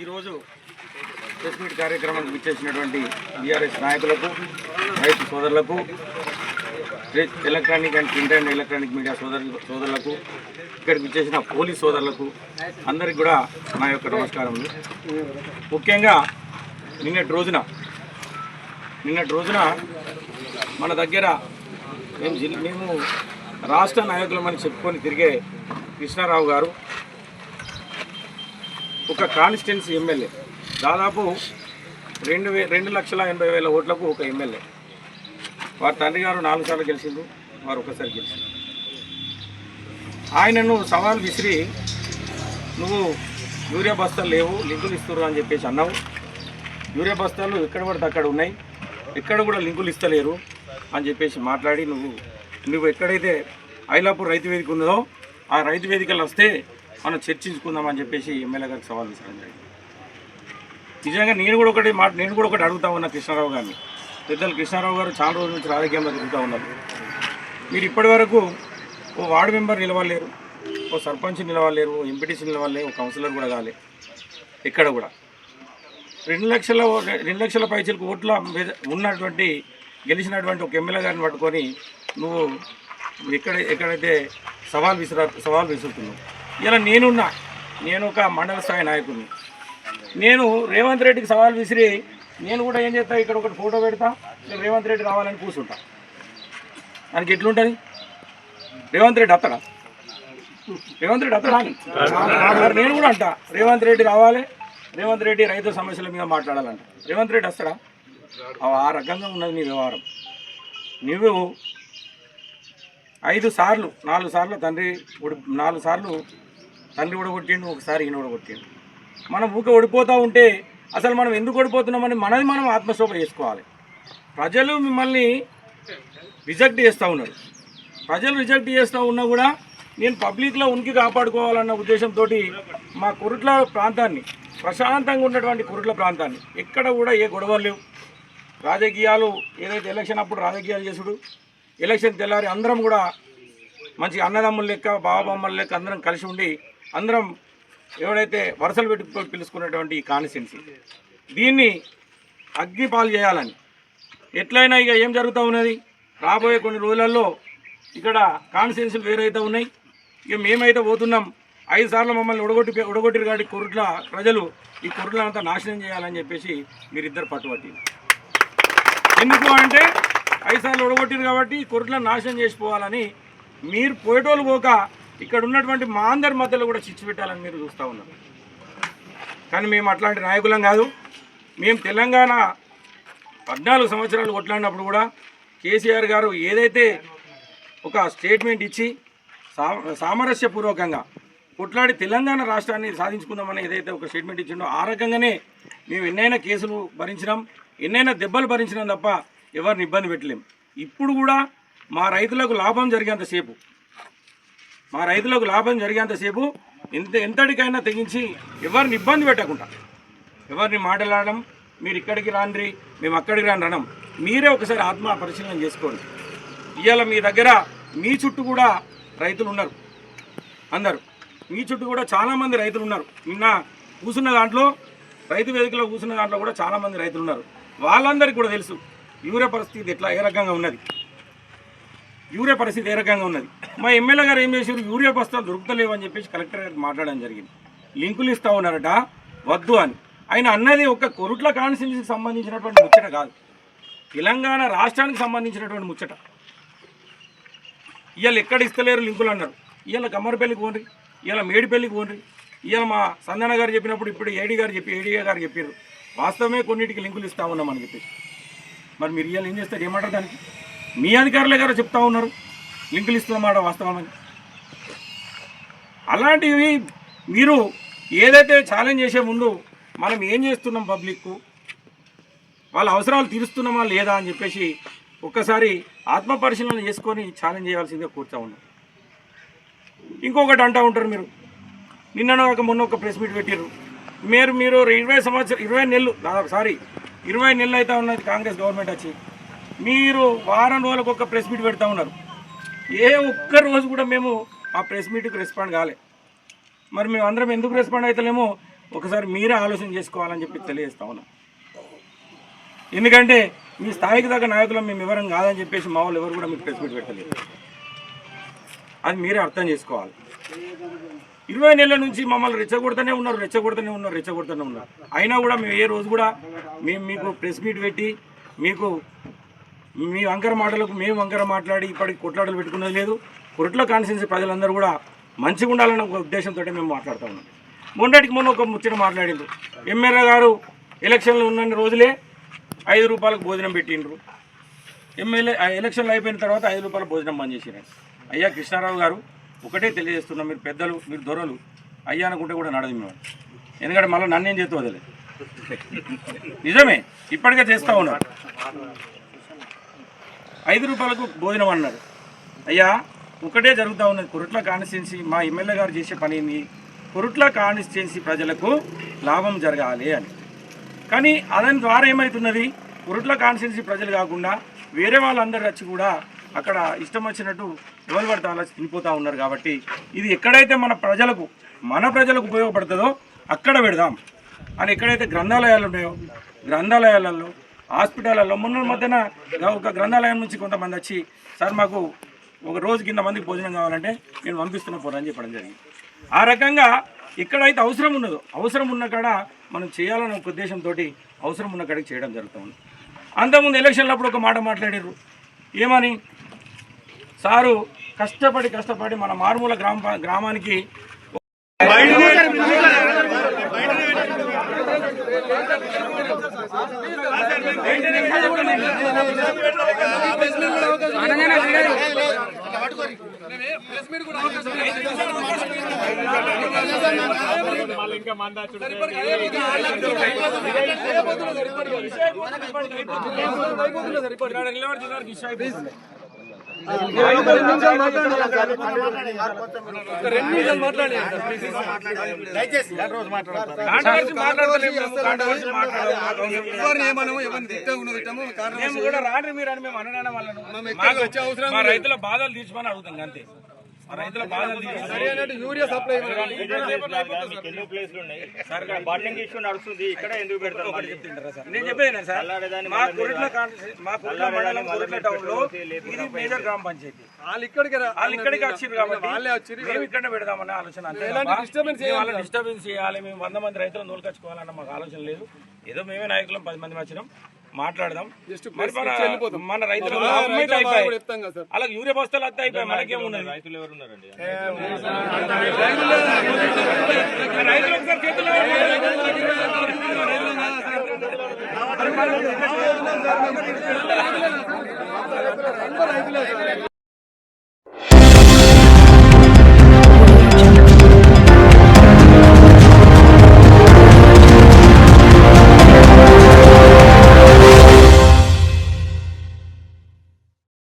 ఈరోజు press meet కార్యక్రమానికి విచ్చేసినటువంటి బీఆర్ఎస్ నాయకులకు రైతు సోదరులకు electronic and print and electronic media సోదరు సోదరులకు ఇక్కడికి విచ్చేసిన పోలీస్ సోదరులకు అందరికి కూడా నా యొక్క నమస్కారములు. ముఖ్యంగా నిన్నటి రోజున నిన్నటి రోజున మన దగ్గర మేము మేము రాష్ట్ర నాయకులమని చెప్పుకొని తిరిగే కృష్ణారావు గారు ఒక కాన్స్టిట్యున్సీ ఎమ్మెల్యే. దాదాపు రెండు వే రెండు లక్షల ఎనభై వేల ఓట్లకు ఒక ఎమ్మెల్యే. వారి తండ్రి గారు నాలుగు సార్లు గెలిచిండు వారు ఒకసారి గెలిచిండు ఆయనను సవాల్ విసిరి నువ్వు యూరియా బస్తాలు లేవు లింకులు ఇస్తున్నారు అని చెప్పేసి అన్నావు. యూరియా బస్తాలు ఎక్కడ పడితే అక్కడ ఉన్నాయి ఎక్కడ కూడా లింకులు ఇస్తలేరు అని చెప్పేసి మాట్లాడి నువ్వు నువ్వు ఎక్కడైతే ఐలాపూర్ రైతు వేదిక ఉన్నదో ఆ రైతు వేదికలు వస్తే మనం చర్చించుకుందాం అని చెప్పేసి ఎమ్మెల్యే గారికి సవాల్ విసరం జరిగింది. నిజంగా నేను కూడా ఒకటి మాట నేను కూడా ఒకటి అడుగుతా ఉన్నా కృష్ణారావు గారిని. పెద్దలు కృష్ణారావు గారు చాలా రోజుల నుంచి రాజకీయంలో తిరుగుతూ ఉన్నారు. మీరు ఇప్పటి వరకు ఓ వార్డు మెంబర్ నిలవలేరు ఓ సర్పంచ్ నిలవలేరు ఓ ఎంపీటీసీ నిలవలేరు ఓ కౌన్సిలర్ కూడా కాలే. ఎక్కడ కూడా. రెండు లక్షల రెండు లక్షల పైచలకు ఓట్ల ఉన్నటువంటి గెలిచినటువంటి ఒక ఎమ్మెల్యే గారిని పట్టుకొని నువ్వు ఎక్కడ ఎక్కడైతే సవాల్ విసిరా సవాల్ విసురుతున్నావు? ఇలా నేనున్నా. నేను ఒక మండల స్థాయి నాయకుడిని. నేను రేవంత్ రెడ్డికి సవాల్ విసిరి నేను కూడా ఏం చేస్తా? ఇక్కడ ఒకటి ఫోటో పెడతా. రేవంత్ రెడ్డి రావాలని కూర్చుంటా దానికి ఎట్లుంటుంది? రేవంత్ రెడ్డి అత్తడా? రేవంత్ రెడ్డి అత్తడా నేను కూడా అంటా. రేవంత్ రెడ్డి రావాలి. రేవంత్ రెడ్డి రైతు సమస్యల మీద మాట్లాడాలంట. రేవంత్ రెడ్డి వస్తాడా ఆ- ఆ రకంగా ఉన్నది నీ వ్యవహారం. నువ్వు ఐదు సార్లు నాలుగు సార్లు తండ్రి ఉడి నాలుగు సార్లు తండ్రి ఉడగొట్టిండు ఒకసారి ఈయన ఉడగొట్టిండు మనం ఊక ఓడిపోతూ ఉంటే అసలు మనం ఎందుకు ఓడిపోతున్నామని మనది మనం ఆత్మశోభ చేసుకోవాలి. ప్రజలు మిమ్మల్ని రిజెక్ట్ చేస్తూ ఉన్నారు. ప్రజలు రిజెక్ట్ చేస్తూ ఉన్నా కూడా నేను పబ్లిక్లో ఉనికి కాపాడుకోవాలన్న ఉద్దేశంతో మా కురుట్ల ప్రాంతాన్ని ప్రశాంతంగా ఉన్నటువంటి కురుట్ల ప్రాంతాన్ని ఎక్కడ కూడా ఏ గొడవలు లేవు. రాజకీయాలు ఏదైతే ఎలక్షన్ అప్పుడు రాజకీయాలు చేసుడు ఎలక్షన్ తెల్లారి అందరం కూడా మంచి అన్నదమ్ముల లెక్క బాబామ్మల లెక్క అందరం కలిసి ఉండి అందరం ఎవడైతే వరుసలు పెట్టి పిలుచుకున్నటువంటి ఈ కాన్స్టిట్యున్సీ. దీన్ని అగ్నిపాలు చేయాలని. ఎట్లయినా ఇక ఏం జరుగుతూ ఉన్నది? రాబోయే కొన్ని రోజులలో ఇక్కడ కాన్స్టిట్యున్సీలు వేరైతే ఉన్నాయి. ఇక మేమైతే పోతున్నాం. ఐదు సార్లు మమ్మల్ని ఉడగొట్టి ఉడగొట్టిరు కాబట్టి కురుట్ల ప్రజలు ఈ కురుట్లంతా నాశనం చేయాలని చెప్పేసి మీరిద్దరు పట్టుబట్టింది ఎందుకు అంటే ఐదు సార్లు కాబట్టి కొర్రలను నాశనం చేసిపోవాలని మీరు పోయేటోళ్ళు పోక ఇక్కడ ఉన్నటువంటి మా అందరి మధ్యలో కూడా చిచ్చు పెట్టాలని మీరు చూస్తూ ఉన్నారు. కానీ మేము అట్లాంటి నాయకులం కాదు. మేము తెలంగాణ పద్నాలుగు సంవత్సరాలు కొట్లాడినప్పుడు కూడా కేసీఆర్ గారు ఏదైతే ఒక స్టేట్మెంట్ ఇచ్చి సా సామరస్యపూర్వకంగా కొట్లాడి తెలంగాణ రాష్ట్రాన్ని సాధించుకుందామని ఏదైతే ఒక స్టేట్మెంట్ ఇచ్చిండో ఆ రకంగానే మేము ఎన్నైనా కేసులు భరించినాం ఎన్నైనా దెబ్బలు భరించినాం తప్ప ఎవరిని ఇబ్బంది పెట్టలేం. ఇప్పుడు కూడా మా రైతులకు లాభం జరిగేంతసేపు మా రైతులకు లాభం జరిగేంతసేపు ఎంత ఎంతటికైనా తెగించి ఎవరిని ఇబ్బంది పెట్టకుండా ఎవరిని మాట్లాడడం మీరు ఇక్కడికి రాండ్రి మేము అక్కడికి రాని అనడం మీరే ఒకసారి ఆత్మ పరిశీలన చేసుకోండి. ఇవాళ మీ దగ్గర మీ చుట్టూ కూడా రైతులు ఉన్నారు. అందరు. మీ చుట్టూ కూడా చాలామంది రైతులు ఉన్నారు. నిన్న కూర్చున్న దాంట్లో రైతు వేదికలో కూర్చున్న దాంట్లో కూడా చాలామంది రైతులు ఉన్నారు. వాళ్ళందరికీ కూడా తెలుసు. యూరియా పరిస్థితి ఎట్లా? ఏ రకంగా ఉన్నది? యూరియా పరిస్థితి ఏ రకంగా ఉన్నది? మా ఎమ్మెల్యే గారు ఏం చేశారు? యూరియా బస్తాలు దొరుకుతలేవు అని చెప్పేసి కలెక్టర్ గారికి మాట్లాడడం జరిగింది. లింకులు ఇస్తా ఉన్నారట వద్దు అని. ఆయన అన్నది ఒక కొరుట్ల కాన్స్టిట్యూన్సీకి సంబంధించినటువంటి ముచ్చట కాదు. తెలంగాణ రాష్ట్రానికి సంబంధించినటువంటి ముచ్చట. ఇవాళ ఎక్కడ ఇస్తలేరు లింకులు అన్నారు. ఇవాళ కమ్మరిపల్లికి పోండి ఇవాళ మేడిపల్లికి పోండి ఇవాళ మా సందన గారు చెప్పినప్పుడు ఇప్పుడు ఏడీ గారు చెప్పి ఏడీ గారు చెప్పారు వాస్తవమే కొన్నిటికి లింకులు ఇస్తా ఉన్నామని చెప్పేసి. మరి మీరు ఇవాళ ఏం చేస్తారు? ఏమంటారు దానికి? మీ అధికారులే గారు చెప్తా ఉన్నారు. లింకులు ఇస్తున్నమాట వాస్తవమని అలాంటివి మీరు ఏదైతే ఛాలెంజ్ చేసే ముందు మనం ఏం చేస్తున్నాం పబ్లిక్కు? వాళ్ళ అవసరాలు తీరుస్తున్నామా లేదా అని చెప్పేసి ఒక్కసారి ఆత్మ పరిశీలన చేసుకొని ఛాలెంజ్ చేయాల్సిందిగా కూర్చో ఉన్నాం. ఇంకొకటి అంటూ ఉంటారు మీరు. నిన్న ఒక మొన్న ఒక ప్రెస్ మీట్ పెట్టారు మీరు మీరు ఇరవై సంవత్సరం ఇరవై నెలలు దాదాపు సారీ ఇరవై నెలలు అయితే ఉన్నది కాంగ్రెస్ గవర్నమెంట్ వచ్చి. మీరు వారం రోజులకు ఒక ప్రెస్ మీట్ పెడతా ఉన్నారు. ఏ ఒక్క రోజు కూడా మేము ఆ ప్రెస్ మీట్కి రెస్పాండ్ కాలే. మరి మేము అందరం ఎందుకు రెస్పాండ్ అవుతలేమో ఒకసారి మీరే ఆలోచన చేసుకోవాలని చెప్పి తెలియజేస్తా ఉన్నాం. ఎందుకంటే మీ స్థాయికి తగ్గ నాయకులు మేము వివరం కాదని చెప్పేసి మా వాళ్ళు ఎవరు కూడా మీకు ప్రెస్ మీట్ పెట్టలేదు. అది మీరే అర్థం చేసుకోవాలి. ఇరవై నెలల నుంచి మమ్మల్ని రెచ్చగొడుతూనే ఉన్నారు రెచ్చగొడుతూనే ఉన్నారు రెచ్చగొడుతూనే ఉన్నారు. అయినా కూడా మేము ఏ రోజు కూడా మేము మీకు ప్రెస్ మీట్ పెట్టి మీకు మీ వంకర మాటలకు మేము వంకర మాట్లాడి ఇప్పటికి కొట్లాటలు పెట్టుకున్నది లేదు. కొట్ల కాన్స్టిట్యున్సీ ప్రజలందరూ కూడా మంచిగా ఉండాలన్న ఒక ఉద్దేశంతో మేము మాట్లాడుతూ ఉన్నాం. మొన్నటికి మొన్న ఒక ముచ్చట మాట్లాడిండ్రు. ఎమ్మెల్యే గారు ఎలక్షన్లు ఉన్న రోజులే ఐదు రూపాయలకు భోజనం పెట్టిండ్రు. ఎమ్మెల్యే ఆ ఎలక్షన్లు అయిపోయిన తర్వాత ఐదు రూపాయల భోజనం బంద్ చేసినారు అయ్యా కృష్ణారావు గారు ఒకటే తెలియజేస్తున్నాం మీరు పెద్దలు మీరు దొరలు. అయ్యా అనుకుంటే కూడా నడదు మేము ఎందుకంటే మళ్ళీ నన్నేం చేస్తూ వదిలే నిజమే ఇప్పటికే చేస్తూ ఉన్నారు. ఐదు రూపాయలకు భోజనం అన్నారు. అయ్యా ఒకటే జరుగుతూ ఉన్నది. కొరుట్ల కాన్స్టిట్యున్సీ మా ఎమ్మెల్యే గారు చేసే పని ఏంది? కొరుట్ల కాన్స్టిట్యున్సీ ప్రజలకు లాభం జరగాలి అని. కానీ అదని ద్వారా ఏమవుతున్నది కొరుట్ల కాన్స్టిట్యున్సీ ప్రజలు కాకుండా వేరే వాళ్ళందరూ వచ్చి కూడా అక్కడ ఇష్టం వచ్చినట్టు ఎవరు పడితే అలా తినిపోతూ ఉన్నారు కాబట్టి ఇది ఎక్కడైతే మన ప్రజలకు మన ప్రజలకు ఉపయోగపడుతుందో అక్కడ పెడదాం. అని ఎక్కడైతే గ్రంథాలయాలు ఉన్నాయో గ్రంథాలయాలలో హాస్పిటల్లో మొన్న మధ్యన ఒక గ్రంథాలయం నుంచి కొంతమంది వచ్చి సార్ మాకు ఒక రోజు కింద మందికి భోజనం కావాలంటే నేను పంపిస్తున్న అని చెప్పడం జరిగింది. ఆ రకంగా ఎక్కడైతే అవసరం ఉన్నదో అవసరం ఉన్న కాడ మనం చేయాలనే ఒక ఉద్దేశంతో అవసరం ఉన్న కాడికి చేయడం జరుగుతుంది అంతకుముందు ఎలక్షన్లప్పుడు ఒక మాట మాట్లాడారు ఏమని? సారు కష్టపడి కష్టపడి మన మారుమూల గ్రామ గ్రామానికి మేము కూడా రాండి మీరు అని మేము అనడానికి వల్ల మాకు రైతుల బాధలు తీర్చమని అడుగుతాం అంతే. మా రైతుల బాధలు తీర్చమని యూరియా సప్లై ఎన్నో ప్లేస్లు ఉన్నాయి బాటిలింగ్ ఇష్యూ నడుస్తుంది. ఇక్కడ ఎందుకు పెడతారు మళ్ళీ? నేను చెప్పేది సార్? చల్లారేదాన్ని మా కురుట్ల కాన్స్టి- మా కురుట్ల మండలం కురుట్ల టౌన్లో ఇది మేజర్ గ్రామ పంచాయతీ. వాళ్ళు ఇక్కడికి రా- వాళ్ళు ఇక్కడికి వచ్చిర్రు కాబట్టి వాళ్ళే వచ్చిర్రు. మేము ఇక్కడ ఆలోచన వాళ్ళని డిస్టర్బెన్స్ చేయాలి. మేము వంద మంది రైతులను నోలుకొచ్చుకోవాలన్న మాకు ఆలోచన లేదు. ఏదో మేమే నాయకులం పది మంది వచ్చినాం. మాట్లాడదాం. మరి మన రైతులు. అలాగే యూరియా బస్తాలు వస్తే అయిపోయి మనకేమున్నది రైతులు ఎవరు ఉన్నారండి? రైతులు ఒకసారి చేతులు రైతులే సార్.